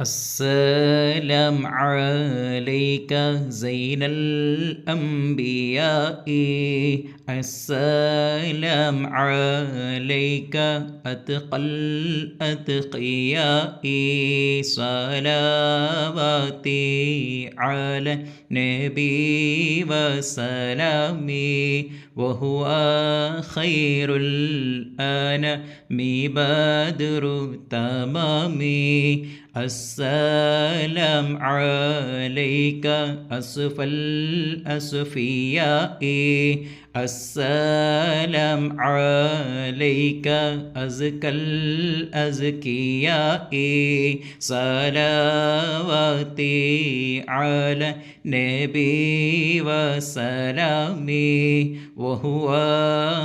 السلام عليك زين الأنبياء. السلام عليك أتقى الأتقياء. صلواتي على النبي وسلامي وهو خير الأنام. بدر تمامي. السلام عليك أسف الأسفياء. السلام عليك أزكى الأزكياء. صلواتي على نبي وسلامي وهو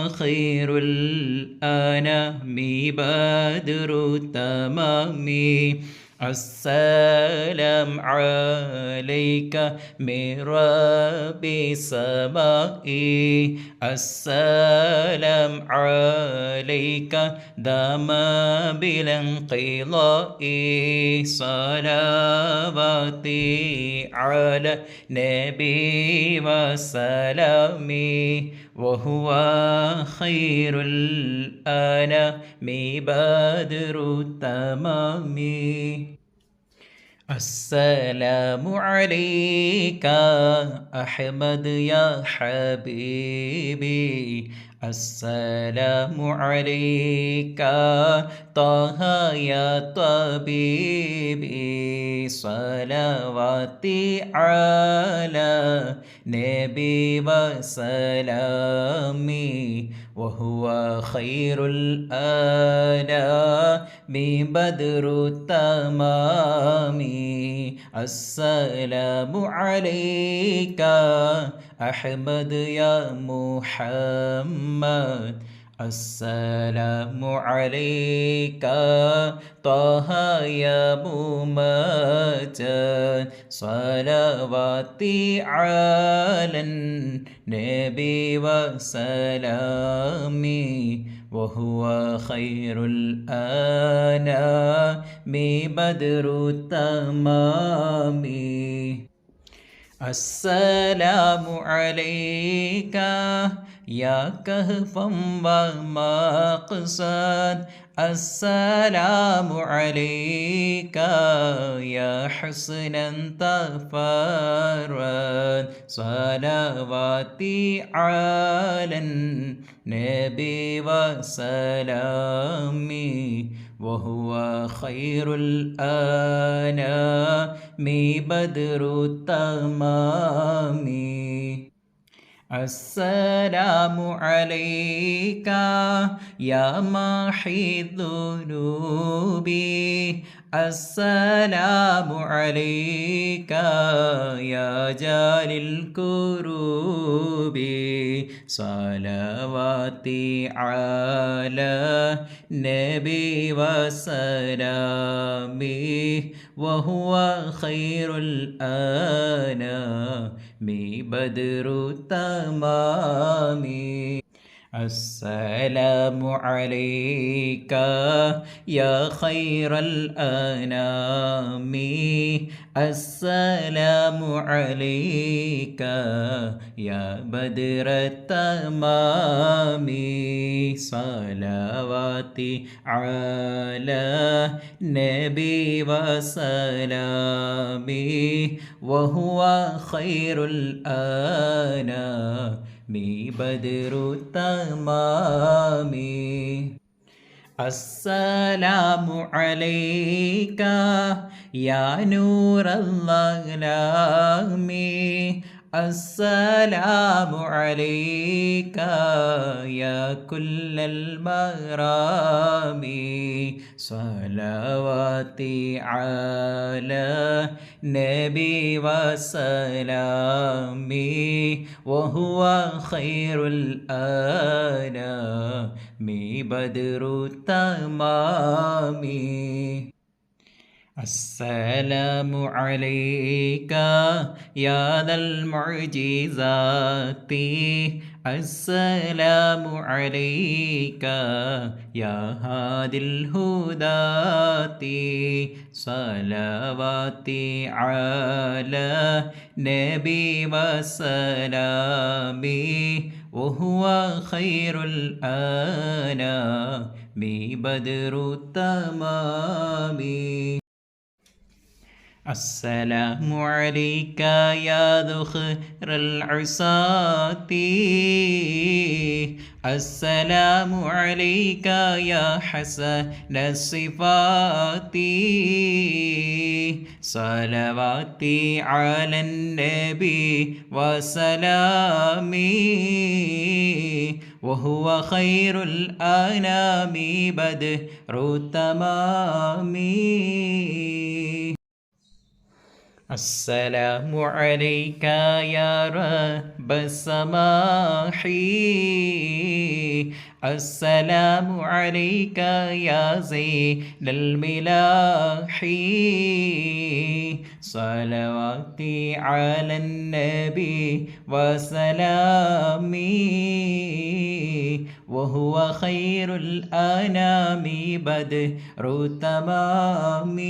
خير الأنام بدر تمامي السلام عليك من رب السماء السلام عليك دام بالانقضاء صلواتي على نبي وسلامي وهو خير الأنام بدر التمام. السلام عليك أحمد يا حبيبي. السلام عليك طه يا طبيبي صلواتي على نبي وسلامي وهو خير الآلاء بدر التمام السلام عليك أحمد يا محمد السلام عليك. طه يا ممجد صلواتي على النبي وسلامي وهو خير الآنام بدر التمام. السلام عليك. يا كهفا ومقصد السلام عليك. يا حسنا تفرد صلواتي على النبي وسلامي. وهو خير الآنام بدر التمام. السلام عليك يا محي الذنوب. السلام عليك يا جال الكروب صلواتي على نبي وسلامي وهو خير الأنام بدر التمام السلام عليك يا خير الأنام. السلام عليك يا بدر التمام. صلواتي على نبي وسلامي وهو خير الأنام. بدر التمام السلام عليك يا نور الظلام السلام عليك يا كل المرام صلواتي على نبي وسلامي وهو خير الآنام. بدر التمام. السلام عليك يا ذا المعجزات. السلام عليك يا هادي الهداة صلواتي على نبي وسلامي وهو خير الأنام. بدر التمام. السلام عليك يا ذخر العصاة. السلام عليك يا حسن الصفات. صلواتي على النبي وسلامي وهو خير الأنام بدر التمام. السلام عليك يا رب السماح السلام عليك يا زين الملاح صلواتي على النبي وسلامي. وهو خير الأنام بدر تمامي.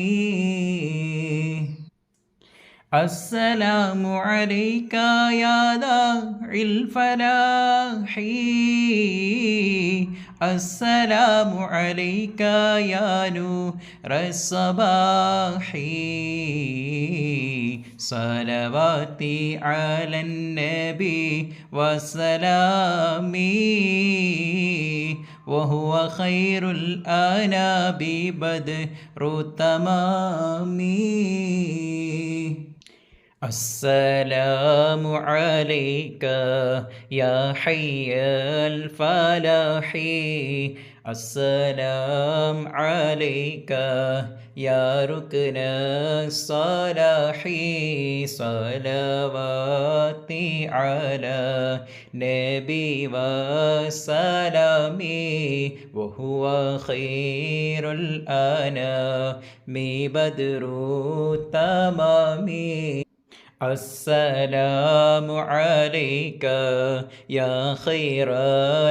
السلام عليك يا داعي الفلاح السلام عليك يا نور الصباح صلواتي على النبي وسلامي. وهو خير الآناب بدر التمام السلام عليك يا حي الفلاح. السلام عليك يا ركن الصلاح. صلواتي على نبي وسلامي وهو خير الأنام. بدر التمام السلام عليك يا خير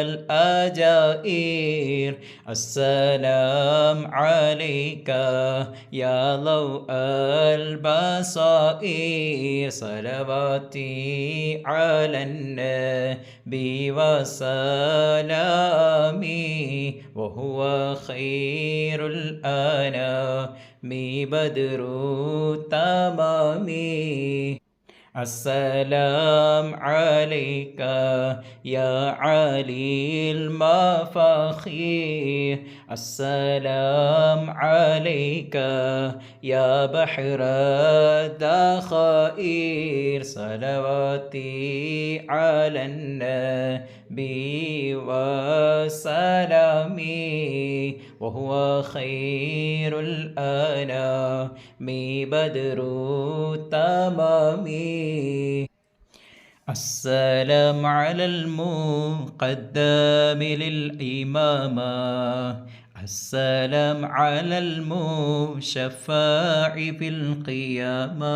الأجائر. السلام عليك يا ضوء البصائر. صلواتي على النبي وسلامي وهو خير الأنام. بدر التمام السلام عليك يا علي المفاخير السلام عليك يا بحر الدخائر صلواتي على النبي وسلامي وهو خير الأنام بدر التمام. السلام على المقدم للإمامة السلام على المشفع في القيامة.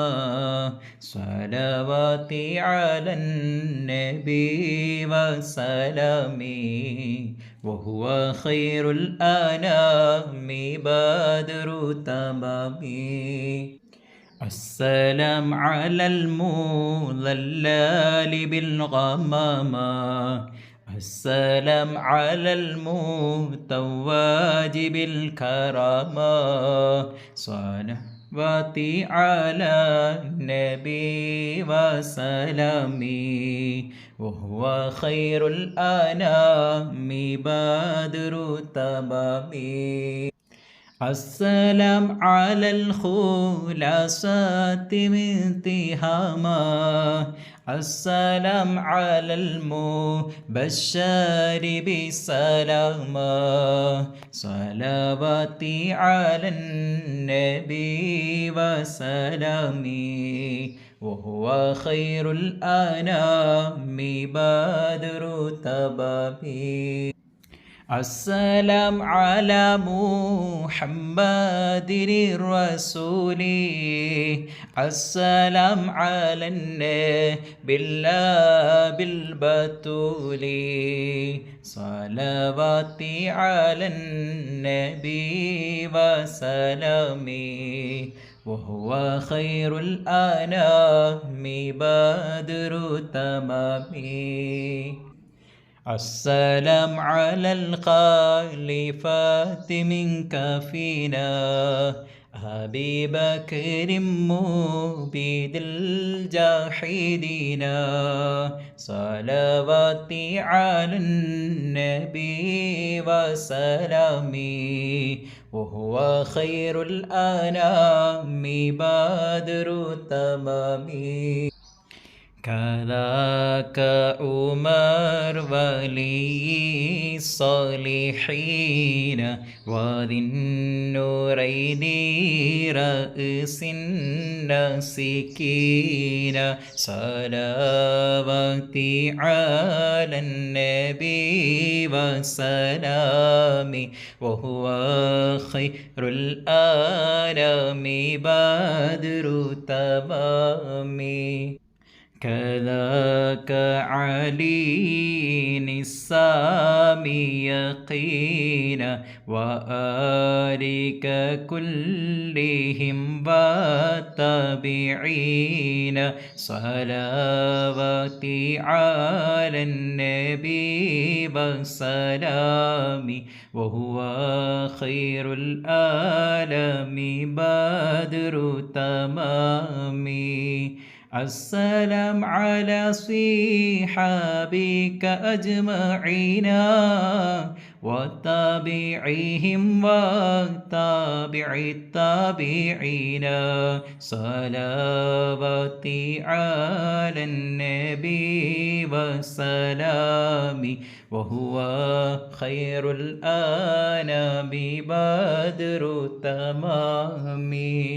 صلواتي على النبي وسلامي وهو خير الأنام بدر تمامي. السلام على المضلل بالغمامة. السلام على المتواج بالكرامة. صلواتي على النبي وسلامي وهو خير الأنام بدر تمامي. السلام على الخلاصات من تهاما السلام على المبشر بسلام صلواتي على النبي وسلامي وهو خير الأنام بدر تبابي. السلام على محمد الرسول السلام على النبي الله بالبتول صلواتي على النبي وسلامي وهو خير الأنام بدر تمامي السلام على الخليفات منك فينا أبي بكر مبيد الجاحدين. صلواتي على النبي وسلامي. وهو خير الأنام بدر تمامي. كذاك عمر ولي الصالحين وذي النورين رأس الناسكين. صلواتي على النبي وسلامي وهو خير الآلام بدر تمامي. كذاك علي السامي يقينا وآلك كلهم والتابعين صلواتي على النبي والسلام وهو خير الآلام بدر تمامي. السلام على صحابك أجمعين وتابعيهم وتابع التابعين. صلواتي على النبي وسلامي وهو خير الآنام بدر تمامي